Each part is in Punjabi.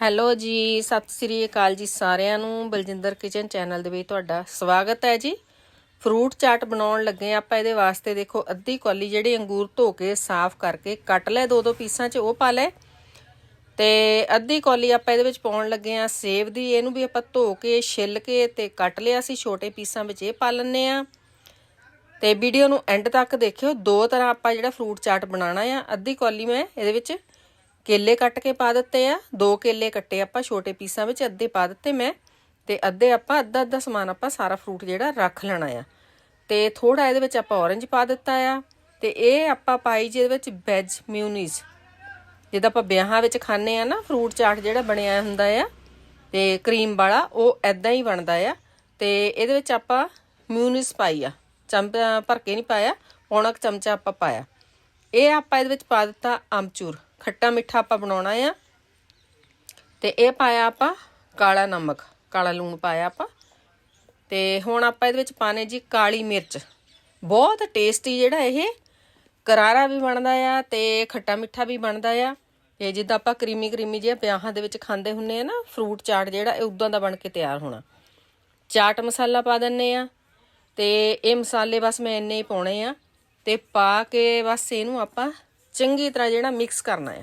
ਹੈਲੋ ਜੀ, ਸਤਿ ਸ੍ਰੀ ਅਕਾਲ ਜੀ ਸਾਰਿਆਂ ਨੂੰ। ਬਲਜਿੰਦਰ ਕਿਚਨ ਚੈਨਲ ਦੇ ਵਿੱਚ ਤੁਹਾਡਾ ਸਵਾਗਤ ਹੈ ਜੀ। ਫਰੂਟ ਚਾਟ ਬਣਾਉਣ ਲੱਗੇ ਆਪਾਂ, ਇਹਦੇ ਵਾਸਤੇ ਦੇਖੋ ਅੱਧੀ ਕੌਲੀ ਜਿਹੜੇ ਅੰਗੂਰ ਧੋ ਕੇ ਸਾਫ਼ ਕਰਕੇ ਕੱਟ ਲੈ, ਦੋ ਦੋ ਪੀਸਾਂ 'ਚ ਉਹ ਪਾ ਲੈ। ਤੇ ਅੱਧੀ ਕੌਲੀ ਆਪਾਂ ਇਹਦੇ ਵਿੱਚ ਪਾਉਣ ਲੱਗੇ ਆ ਸੇਬ ਦੀ, ਇਹਨੂੰ ਵੀ ਆਪਾਂ ਧੋ ਕੇ, ਛਿੱਲ ਕੇ ਤੇ ਕੱਟ ਲਿਆ ਸੀ, ਛੋਟੇ ਪੀਸਾਂ ਵਿੱਚ ਇਹ ਪਾ ਲੈਣੇ ਆ ਤੇ ਵੀਡੀਓ ਨੂੰ ਐਂਡ ਤੱਕ ਦੇਖਿਓ। ਦੋ ਤਰ੍ਹਾਂ ਆਪਾਂ ਜਿਹੜਾ ਫਰੂਟ ਚਾਟ ਬਣਾਉਣਾ ਆ, ਅੱਧੀ ਕੌਲੀ ਮੈਂ ਇਹਦੇ ਵਿੱਚ ਕੇਲੇ ਕੱਟ ਕੇ ਪਾ ਦਿੱਤੇ ਆ, ਦੋ ਕੇਲੇ ਕੱਟੇ ਆਪਾਂ ਛੋਟੇ ਪੀਸਾਂ ਵਿੱਚ, ਅੱਧੇ ਪਾ ਦਿੱਤੇ ਮੈਂ, ਤੇ ਅੱਧੇ ਆਪਾਂ, ਅੱਧਾ ਅੱਧਾ ਸਮਾਨ ਆਪਾਂ ਸਾਰਾ ਫਰੂਟ ਜਿਹੜਾ ਰੱਖ ਲੈਣਾ ਆ। ਤੇ ਥੋੜਾ ਇਹਦੇ ਵਿੱਚ ਆਪਾਂ ਔਰੰਜ ਪਾ ਦਿੱਤਾ ਆ, ਤੇ ਇਹ ਆਪਾਂ ਪਾਈ ਜਿਹਦੇ ਵਿੱਚ ਵੈਜ ਮਿਊਨੀਜ਼ ਜਿੱਦਾਂ ਆਪਾਂ ਵਿਆਹਾਂ ਵਿੱਚ ਖਾਣੇ ਆ ਨਾ ਫਰੂਟ ਚਾਟ ਜਿਹੜਾ ਬਣਿਆ ਹੁੰਦਾ ਆ, ਤੇ ਕਰੀਮ ਵਾਲਾ, ਉਹ ਐਦਾਂ ਹੀ ਬਣਦਾ ਆ। ਤੇ ਇਹਦੇ ਵਿੱਚ ਆਪਾਂ ਮਿਊਨੀਜ਼ ਪਾਈ ਆ ਚਮਚਾ ਭਰ ਕੇ ਨਹੀਂ ਪਾਇਆ, ਪੌਣਾ ਕੁ ਚਮਚਾ ਆਪਾਂ ਪਾਇਆ। ਇਹ ਆਪਾਂ ਇਹਦੇ ਵਿੱਚ ਪਾ ਦਿੱਤਾ ਆਮਚੂਰ। ਖੱਟਾ ਮਿੱਠਾ ਆਪਾਂ ਬਣਾਉਣਾ ਆ। ਤੇ ਇਹ ਪਾਇਆ ਆਪਾਂ ਕਾਲਾ ਨਮਕ, ਕਾਲਾ ਲੂਣ ਪਾਇਆ ਆਪਾਂ। ਤੇ ਹੁਣ ਆਪਾਂ ਇਹਦੇ ਵਿੱਚ ਪਾਣੇ ਜੀ ਕਾਲੀ ਮਿਰਚ। ਬਹੁਤ ਟੇਸਟੀ ਜਿਹੜਾ ਇਹ ਕਰਾਰਾ ਵੀ ਬਣਦਾ ਆ ਤੇ ਖੱਟਾ ਮਿੱਠਾ ਵੀ ਬਣਦਾ ਆ। ਇਹ ਜਿੱਦਾਂ ਆਪਾਂ ਕਰੀਮੀ ਕਰੀਮੀ ਜਿਹਾ ਵਿਆਹਾਂ ਦੇ ਵਿੱਚ ਖਾਂਦੇ ਹੁੰਨੇ ਆ ਨਾ ਫਰੂਟ ਚਾਟ ਜਿਹੜਾ, ਇਹ ਉਦਾਂ ਦਾ ਬਣ ਕੇ ਤਿਆਰ ਹੋਣਾ। ਚਾਟ ਮਸਾਲਾ ਪਾ ਦਿੰਨੇ ਆ ਤੇ ਇਹ ਮਸਾਲੇ ਬਸ ਮੈਂ ਇੰਨੇ ਹੀ ਪਾਉਣੇ ਆ। ਤੇ ਪਾ ਕੇ ਬਸ ਇਹਨੂੰ ਆਪਾਂ ਚੰਗੀ ਤਰ੍ਹਾਂ ਜਿਹੜਾ ਮਿਕਸ ਕਰਨਾ ਆ।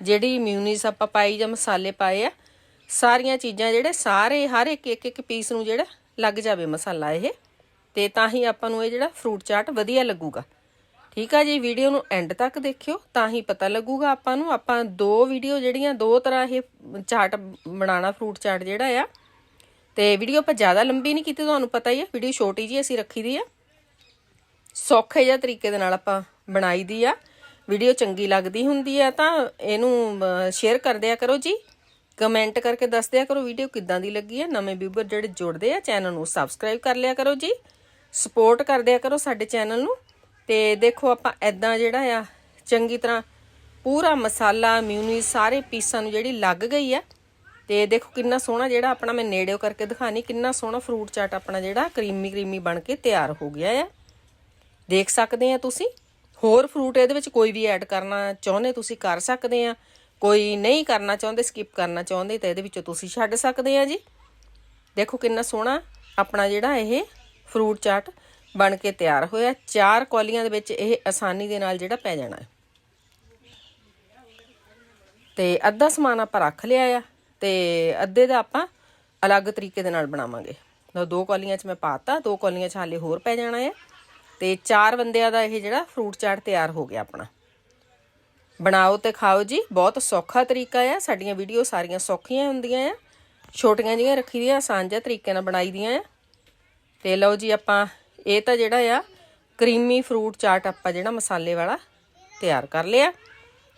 ਜਿਹੜੀ ਮਿਊਨੀਸ ਆਪਾਂ ਪਾਈ ਜਾਂ ਮਸਾਲੇ ਪਾਏ ਆ, ਸਾਰੀਆਂ ਚੀਜ਼ਾਂ ਜਿਹੜੇ ਸਾਰੇ, ਹਰ ਇੱਕ ਇੱਕ ਇੱਕ ਪੀਸ ਨੂੰ ਜਿਹੜਾ ਲੱਗ ਜਾਵੇ ਮਸਾਲਾ ਇਹ। ਤੇ ਤਾਂ ਹੀ ਆਪਾਂ ਨੂੰ ਇਹ ਜਿਹੜਾ ਫਰੂਟ ਚਾਟ ਵਧੀਆ ਲੱਗੂਗਾ। ਠੀਕ ਆ ਜੀ ਵੀਡੀਓ ਨੂੰ ਐਂਡ ਤੱਕ ਦੇਖਿਓ, ਤਾਂ ਹੀ ਪਤਾ ਲੱਗੂਗਾ ਆਪਾਂ ਨੂੰ। ਆਪਾਂ ਦੋ ਵੀਡੀਓ ਜਿਹੜੀਆਂ, ਦੋ ਤਰ੍ਹਾਂ ਇਹ ਚਾਟ ਬਣਾਉਣਾ ਫਰੂਟ ਚਾਟ ਜਿਹੜਾ ਆ। ਤੇ ਵੀਡੀਓ ਆਪਾਂ ਜ਼ਿਆਦਾ ਲੰਬੀ ਨਹੀਂ ਕੀਤੀ, ਤੁਹਾਨੂੰ ਪਤਾ ਹੀ ਆ ਵੀਡੀਓ ਛੋਟੀ ਜੀ ਅਸੀਂ ਰੱਖੀ ਦੀ ਆ। ਸੌਖੇ ਜਿਹਾ ਤਰੀਕੇ ਦੇ ਨਾਲ ਆਪਾਂ ਬਣਾਈ ਦੀ ਆ। ਵੀਡੀਓ ਚੰਗੀ ਲੱਗਦੀ ਹੁੰਦੀ ਹੈ ਤਾਂ ਇਹਨੂੰ ਸ਼ੇਅਰ ਕਰ ਦਿਆ ਕਰੋ ਜੀ। ਕਮੈਂਟ ਕਰਕੇ ਦੱਸ ਦਿਆ ਕਰੋ ਵੀਡੀਓ ਕਿੱਦਾਂ ਦੀ ਲੱਗੀ ਹੈ ਨਵੇਂ ਵਿਊਅਰ ਜਿਹੜੇ ਜੁੜਦੇ ਆ ਚੈਨਲ ਨੂੰ ਸਬਸਕ੍ਰਾਈਬ ਕਰ ਲਿਆ ਕਰੋ ਜੀ। ਸਪੋਰਟ ਕਰ ਦਿਆ ਕਰੋ ਸਾਡੇ ਚੈਨਲ ਨੂੰ। ਤੇ ਦੇਖੋ ਆਪਾਂ ਐਦਾਂ ਜਿਹੜਾ ਆ, ਚੰਗੀ ਤਰ੍ਹਾਂ ਪੂਰਾ ਮਸਾਲਾ, ਮਿਊਨੀ ਸਾਰੇ ਪੀਸਾਂ ਨੂੰ ਜਿਹੜੀ ਲੱਗ ਗਈ ਆ। ਤੇ ਦੇਖੋ ਕਿੰਨਾ ਸੋਹਣਾ ਜਿਹੜਾ ਆਪਣਾ ਮੈਂ ਨੇੜਿਓ ਕਰਕੇ ਦਿਖਾਣੀ ਕਿੰਨਾ ਸੋਹਣਾ ਫਰੂਟ ਚਾਟ ਆਪਣਾ ਜਿਹੜਾ ਕਰੀਮੀ ਕਰੀਮੀ ਬਣ ਕੇ ਤਿਆਰ ਹੋ ਗਿਆ ਆ। ਦੇਖ ਸਕਦੇ ਆ ਤੁਸੀਂ। ਹੋਰ ਫਰੂਟ ਇਹਦੇ ਵਿੱਚ ਕੋਈ ਵੀ ਐਡ ਕਰਨਾ ਚਾਹੁੰਦੇ ਤੁਸੀਂ ਕਰ ਸਕਦੇ ਆ। ਕੋਈ ਨਹੀਂ ਕਰਨਾ ਚਾਹੁੰਦੇ ਸਕਿਪ ਕਰਨਾ ਚਾਹੁੰਦੇ, ਤਾਂ ਇਹਦੇ ਵਿੱਚੋਂ ਤੁਸੀਂ ਛੱਡ ਸਕਦੇ ਆ ਜੀ। ਦੇਖੋ ਕਿੰਨਾ ਸੋਹਣਾ ਆਪਣਾ ਜਿਹੜਾ ਇਹ ਫਰੂਟ ਚਾਟ ਬਣ ਕੇ ਤਿਆਰ ਹੋਇਆ। ਚਾਰ ਕੌਲੀਆਂ ਦੇ ਵਿੱਚ ਇਹ ਆਸਾਨੀ ਦੇ ਨਾਲ ਜਿਹੜਾ ਪੈ ਜਾਣਾ। ਹੈ ਤੇ ਅੱਧਾ ਸਮਾਨ ਆਪਾਂ ਰੱਖ ਲਿਆ ਆ ਤੇ ਅੱਧੇ ਦਾ ਆਪਾਂ ਅਲੱਗ ਤਰੀਕੇ ਦੇ ਨਾਲ ਬਣਾਵਾਂਗੇ। ਦੋ ਕੌਲੀਆਂ 'ਚ ਮੈਂ ਪਾਤਾ, ਦੋ ਕੌਲੀਆਂ 'ਚ ਹਾਲੇ ਹੋਰ ਪੈ ਜਾਣਾ ਹੈ ਤੇ ਚਾਰ ਬੰਦਿਆਂ ਦਾ ਇਹ ਜਿਹੜਾ ਫਰੂਟ ਚਾਟ ਤਿਆਰ ਹੋ ਗਿਆ ਆਪਣਾ। ਬਣਾਓ ਤੇ ਖਾਓ ਜੀ, ਬਹੁਤ ਸੌਖਾ ਤਰੀਕਾ ਆ। ਸਾਡੀਆਂ ਵੀਡੀਓ ਸਾਰੀਆਂ ਸੌਖੀਆਂ ਹੁੰਦੀਆਂ ਆ। ਛੋਟੀਆਂ ਜੀਆਂ ਰੱਖੀ ਦੀਆਂ ਆਸਾਨ ਜਿਹਾ ਤਰੀਕੇ ਨਾਲ ਬਣਾਈ ਦੀਆਂ ਆ। ਤੇ ਲਓ ਜੀ ਆਪਾਂ, ਇਹ ਤਾਂ ਜਿਹੜਾ ਆ, ਕਰੀਮੀ ਫਰੂਟ ਚਾਟ ਆਪਾਂ ਜਿਹੜਾ ਮਸਾਲੇ ਵਾਲਾ ਤਿਆਰ ਕਰ ਲਿਆ।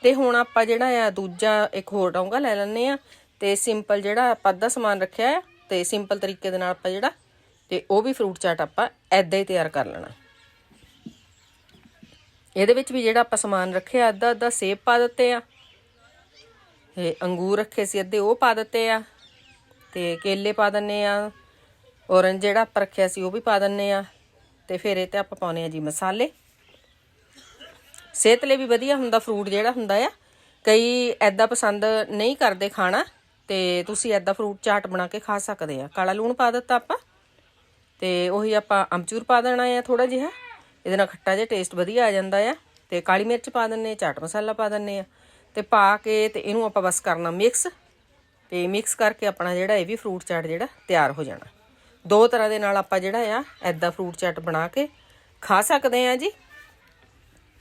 ਤੇ ਹੁਣ ਆਪਾਂ ਜਿਹੜਾ ਆ, ਦੂਜਾ ਇੱਕ ਹੋਰ ਡੋਂਗਾ ਲੈ ਲੈਣੇ ਆ। ਤੇ ਸਿੰਪਲ ਜਿਹੜਾ ਆਪਾਂ ਅੱਧਾ ਸਮਾਨ ਰੱਖਿਆ ਆ, ਤੇ ਸਿੰਪਲ ਤਰੀਕੇ ਦੇ ਨਾਲ ਆਪਾਂ ਜਿਹੜਾ, ਤੇ ਉਹ ਵੀ ਫਰੂਟ ਚਾਟ ਆਪਾਂ ਐਦਾਂ ਹੀ ਤਿਆਰ ਕਰ ਲੈਣਾ। ਇਹਦੇ ਵਿੱਚ ਵੀ ਜਿਹੜਾ ਆਪਾਂ ਸਮਾਨ ਰੱਖਿਆ, ਅੱਧਾ ਅੱਧਾ ਸੇਬ ਪਾ ਦਿੱਤੇ ਆ। ਇਹ ਅੰਗੂਰ ਰੱਖੇ ਸੀ, ਅੱਧੇ ਉਹ ਪਾ ਦਿੱਤੇ ਆ। ਤੇ ਕੇਲੇ ਪਾ ਦਿੰਨੇ ਆ। ਔਰੰਜ ਜਿਹੜਾ ਆਪਾਂ ਰੱਖਿਆ ਸੀ, ਉਹ ਵੀ ਪਾ ਦਿੰਨੇ ਆ। ਤੇ ਫਿਰ ਇਹ ਤੇ ਆਪਾਂ ਪਾਉਨੇ ਆ ਜੀ ਮਸਾਲੇ। ਸਿਹਤ ਲਈ ਵੀ ਵਧੀਆ ਹੁੰਦਾ, ਫਰੂਟ ਜਿਹੜਾ ਹੁੰਦਾ ਆ। ਕਈ ਐਦਾਂ ਪਸੰਦ ਨਹੀਂ ਕਰਦੇ ਖਾਣਾ। ਤੇ ਤੁਸੀਂ ਐਦਾਂ ਫਰੂਟ ਚਾਟ ਬਣਾ ਕੇ ਖਾ ਸਕਦੇ ਆ। ਕਾਲਾ ਲੂਣ ਪਾ ਦਿੱਤਾ ਆਪਾਂ। ਤੇ ਉਹੀ ਆਪਾਂ ਅਮਚੂਰ ਪਾ ਦੇਣਾ ਆ ਥੋੜਾ ਜਿਹਾ। ਇਹਦੇ ਨਾਲ ਖੱਟਾ ਜਿਹਾ ਟੇਸਟ ਵਧੀਆ ਆ ਜਾਂਦਾ ਆ। ਤੇ ਕਾਲੀ ਮਿਰਚ ਪਾ ਦਿੰਨੇ ਚਾਟ ਮਸਾਲਾ ਪਾ ਦਿੰਨੇ ਆ। ਤੇ ਪਾ ਕੇ ਤੇ ਇਹਨੂੰ ਆਪਾਂ ਬਸ ਕਰਨਾ ਮਿਕਸ ਤੇ ਮਿਕਸ ਕਰਕੇ ਆਪਣਾ ਜਿਹੜਾ ਇਹ ਵੀ ਫਰੂਟ ਚਾਟ ਜਿਹੜਾ ਤਿਆਰ ਹੋ ਜਾਣਾ। ਦੋ ਤਰ੍ਹਾਂ ਦੇ ਨਾਲ ਆਪਾਂ ਜਿਹੜਾ ਆ ਐਦਾਂ ਫਰੂਟ ਚਾਟ ਬਣਾ ਕੇ ਖਾ ਸਕਦੇ ਆ ਜੀ।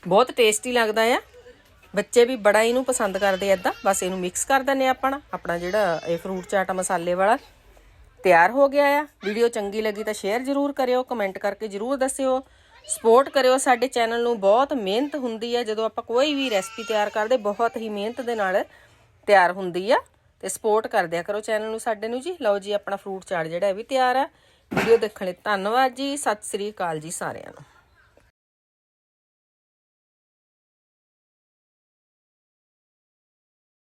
ਬਹੁਤ ਟੇਸਟੀ ਲੱਗਦਾ ਆ। ਬੱਚੇ ਵੀ ਬੜਾ ਇਹਨੂੰ ਪਸੰਦ ਕਰਦੇ ਐਦਾਂ ਬਸ ਇਹਨੂੰ ਮਿਕਸ ਕਰ ਦਿੰਨੇ ਆਪਣਾ ਆਪਣਾ ਜਿਹੜਾ ਇਹ ਫਰੂਟ ਚਾਟ ਮਸਾਲੇ ਵਾਲਾ ਤਿਆਰ ਹੋ ਗਿਆ ਆ। ਵੀਡੀਓ ਚੰਗੀ ਲੱਗੀ ਤਾਂ ਸ਼ੇਅਰ ਜ਼ਰੂਰ ਕਰਿਓ ਕਮੈਂਟ ਕਰਕੇ ਜ਼ਰੂਰ ਦੱਸਿਓ। ਸਪੋਰਟ ਕਰਿਓ। ਸਾਡੇ ਚੈਨਲ ਨੂੰ ਬਹੁਤ ਮਿਹਨਤ ਹੁੰਦੀ ਹੈ ਜਦੋਂ ਆਪਾਂ ਕੋਈ ਵੀ ਰੈਸਪੀ ਤਿਆਰ ਕਰਦੇ, ਬਹੁਤ ਹੀ ਮਿਹਨਤ ਦੇ ਨਾਲ ਤਿਆਰ ਹੁੰਦੀ ਆ। ਤੇ ਸਪੋਰਟ ਕਰਦਿਆ ਕਰੋ ਚੈਨਲ ਨੂੰ ਸਾਡੇ ਨੂੰ ਜੀ। ਲਓ ਜੀ, ਆਪਣਾ ਫਰੂਟ ਚਾਟ ਜਿਹੜਾ ਇਹ ਵੀ ਤਿਆਰ ਆ। ਵੀਡੀਓ ਦੇਖਣ ਲਈ ਧੰਨਵਾਦ ਜੀ। ਸਤਿ ਸ੍ਰੀ ਅਕਾਲ ਜੀ ਸਾਰਿਆਂ ਨੂੰ।